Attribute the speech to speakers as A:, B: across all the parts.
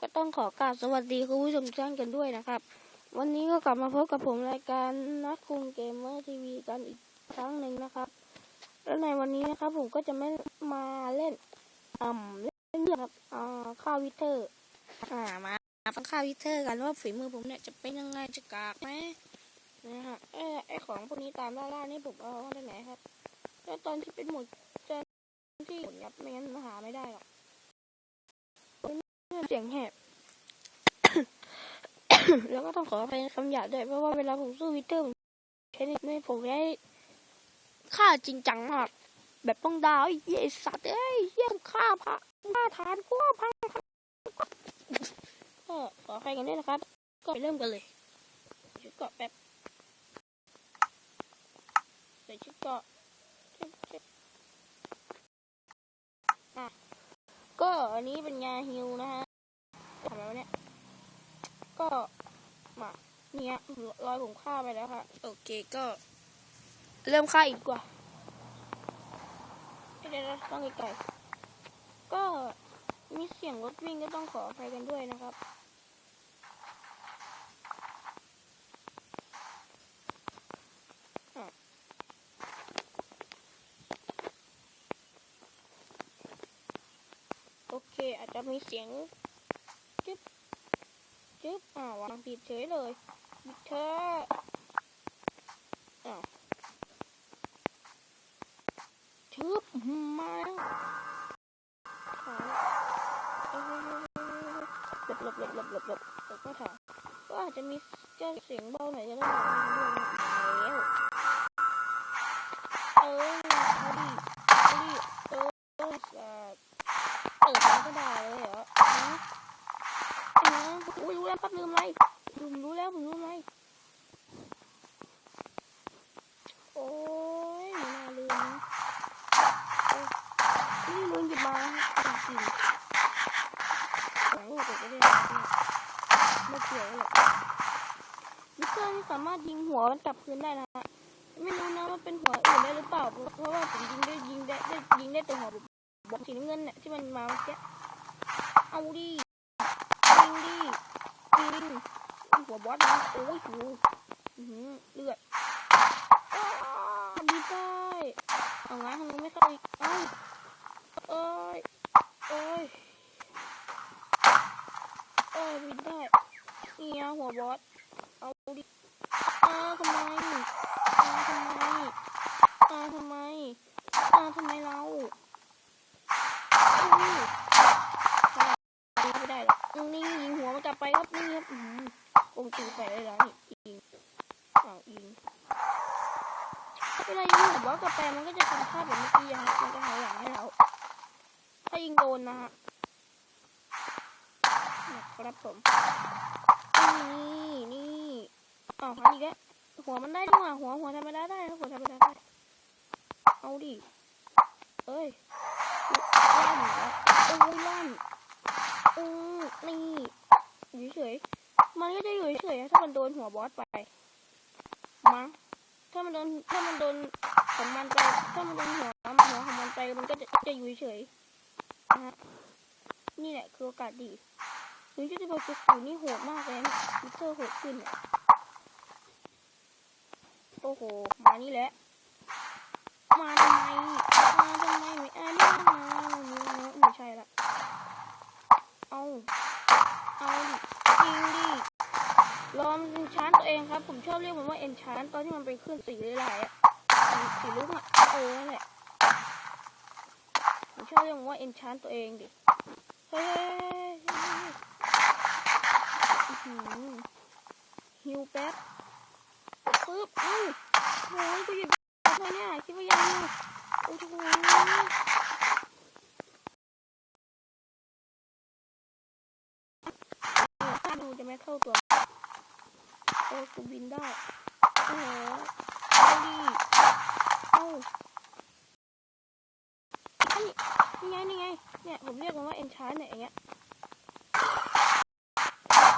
A: ก็ต้องขอกราบสวัสดีคุณผู้ชมทุกท่านกันด้วยนะครับ วันนี้ก็กลับมาพบกับผมรายการนัดคุงเกมเมอร์ทีวีกันอีกครั้งหนึ่งนะครับ แล้วในวันนี้นะครับผมก็จะไม่มาเล่นอ่ำเล่นเรื่องครับอ่าข้าววิเทอร์อ่ามาฟังข้าววิเทอร์กันว่าฝีมือผมเนี่ยจะเป็นยังไงจะกากไหมนะฮะเออไอของพวกนี้ตามล่าๆนี่ผมเอามาจากไหนครับแล้วตอนที่เป็นหมดจะที่หมดครับไม่งั้นหาไม่ได้หรอก เสียงแหบ แล้วก็ต้องขออภัยคำหยาบด้วยเพราะว่าเวลาผมสู้วิเตอร์ผมใช้ในผมใช้ฆ่าจริงจังมากแบบต้องดาวไอ้เย้สัตว์เอ้ยเหี้ยฆ่าพระฆ่าทานกูพังก็ขออภัยกันด้วยนะครับ ก็ไปเริ่มกันเลยชุดเกาะแป๊บใส่ชุดเกาะอะ ก็อันนี้เป็นยาฮิวนะฮะทำแล้วเนี่ย ก็มาเนี่ยรอยผมฆ่าไปแล้วค่ะ โอเคก็ เริ่มฆ่าอีกกว่าเดี๋ยวต้องไกลๆก็มีเสียงรถวิ่งก็ต้องขออภัยกันด้วยนะครับ อะโอ เค อาจจะมีเสียงจึ๊บจึ๊บอ้าววางผิดเฉยเลยบิดเธออ้าวชึบอื้อหือมาแล้วขาเอ้ยหลบหลบหลบหลบหลบหลบหลบก็ถามก็อาจจะมีเจ้าเสียงเบาหน่อยก็ได้ด้วยแล้วเออเอดิเอดิเออเออ สัตว์เปิดมันก็ได้เลยเหรอฮะอ้น้องอุ้ยรู้แล้วปั๊บลืมอะไรผมรู้แล้วผมรู้อะไรโอ้ยไม่น่าลืมนะนี่ลืมหยิบมาจริงๆหลังหัวก็ได้ไม่เกี่ยวเลยมิเตอร์นี่สามารถยิงหัวมันกลับคืนได้นะไม่รู้นะว่าเป็นหัวอื่นได้หรือเปล่า เพราะว่าผมยิงได้ยิงได้ได้ยิงได้แต่หัวผม บอกสีน้ำเงินเนี่ยที่มันมาเมื่อกี้เอาดิยิงดิยิงหัวบอสนะโอ้ยหูหือเลือดอดีได้เอาไงทางนู้นไม่เข้าอีกเอ้าเอ้ยเอ้ยเอ้ยบินได้เนี่ยหัวบอสเอาดิอาทำไมอาทำไมอาทำไมอาทำไมเราอุ้ย ไม่ได้หรอกนี่ยิงหัวมันกลับ ไปครับนี่ครับอืมโอ้ตีใส่ได้แล้วนี่ยิงอ้าวยิงเวลายิงหัวกลับไปมันก็จะทำท่าแบบเมื่อกี้ครับมันจะหันหลังให้เราถ้ายิงโดนนะฮะนะครับผมนี่นี่อ้าวหันอีกแล้วหัวมันได้ด้วยหัวหัวธรรมดาได้หัวธรรมดาได้เอาดิเอ้ยลั่นเหรอโอ้ยลั่นอืมนี่ อยู่เฉย มันก็จะอยู่เฉยถ้ามันโดนหัวบอสไป มั้ง ถ้ามันโดน ถ้ามันโดนของมันไป ถ้ามันโดนหัวหัวของมันไป มันก็จะจะอยู่เฉยนะฮะ นี่แหละคือโอกาสดีหรือจะจะบอกจะสูนี่โหดมากเลยนะมิเตอร์โหดขึ้นเนี่ยโอ้โห มานี่แหละ มาทำไม มาทำไมไม่อ่านนี่มาไม่ใช่ละ เอา เอาดิจริงดิรอมนชานตัวเองครับ ผมชอบเรียกมันว่าเอนชานตอนที่มันเป็นขึ้นสีหลายๆอะสีลุ้งอะเออนั่นแหละผมชอบเรียกมันว่าเอนชานตัวเองดิเฮ้ยฮิวแป๊บปึ๊บอู้โอ้ยกูหยิบอะไรเนี่ยคิดว่ายังอยู่โอ้โห ถ้าดูจะไม่ เข้าตัวโอ้กูบินได้โอ้โหเอาดิเอาไอ้นี่ไงนี่ไง เนี่ยผมเรียกมันว่าเอนชานเนี่ยอย่างเงี้ย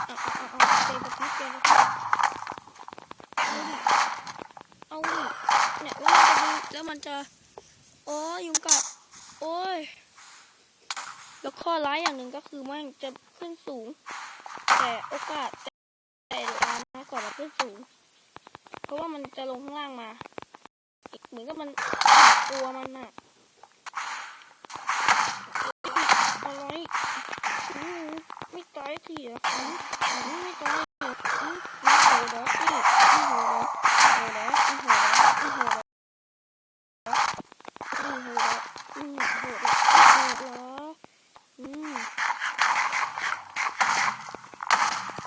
A: เอาเอาเอาเตะประชิดเตะประชิดเอาดิเอาดิเนี่ยแล้วมันจะดูแล้วมันจะโอ้ยยุงกัดโอ้ยแล้วข้อร้ายอย่างหนึ่งก็คือมันจะขึ้นสูง แต่โอกาสแต่ลาน้อยกว่ามันขึ้นสูง เพราะว่ามันจะลงข้างล่างมา เหมือนกับมันตัวมันน่ะอะไรอืมไม่ตายทีอะไม่ตายอืมอืมโหดอกนี่อืมโหดอกโหดอกอืมโหดอกอืมโหดอกอืมโหดอกอืมโหดอกโหดอกอืม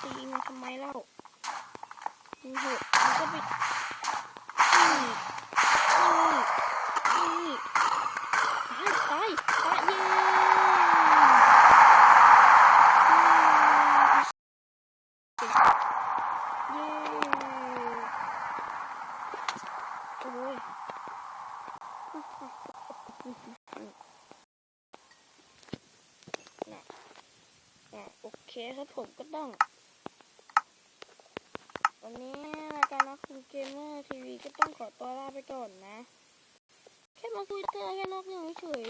A: ตีมันทำไมเล่าอืมโหดมันก็ไปอืม อืมอืมตายตายตายเย้เย้โอ้ยนะอะโอเคครับผมก็ต้อง วันนี้รายการนักคุยเกมเมอร์ทีวีก็ต้องขอตัวลาไปก่อนนะ ค่มาคุยเจอแค่นอกเรื่องเฉย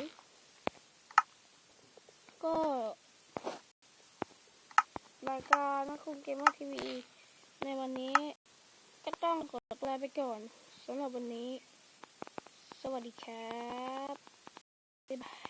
A: ก็รายการนักคุมเกมเมอร์ทีวีในวันนี้ก็ต้องขอตัวลาไปก่อนสำหรับวันนี้ สวัสดีครับบ๊ายบาย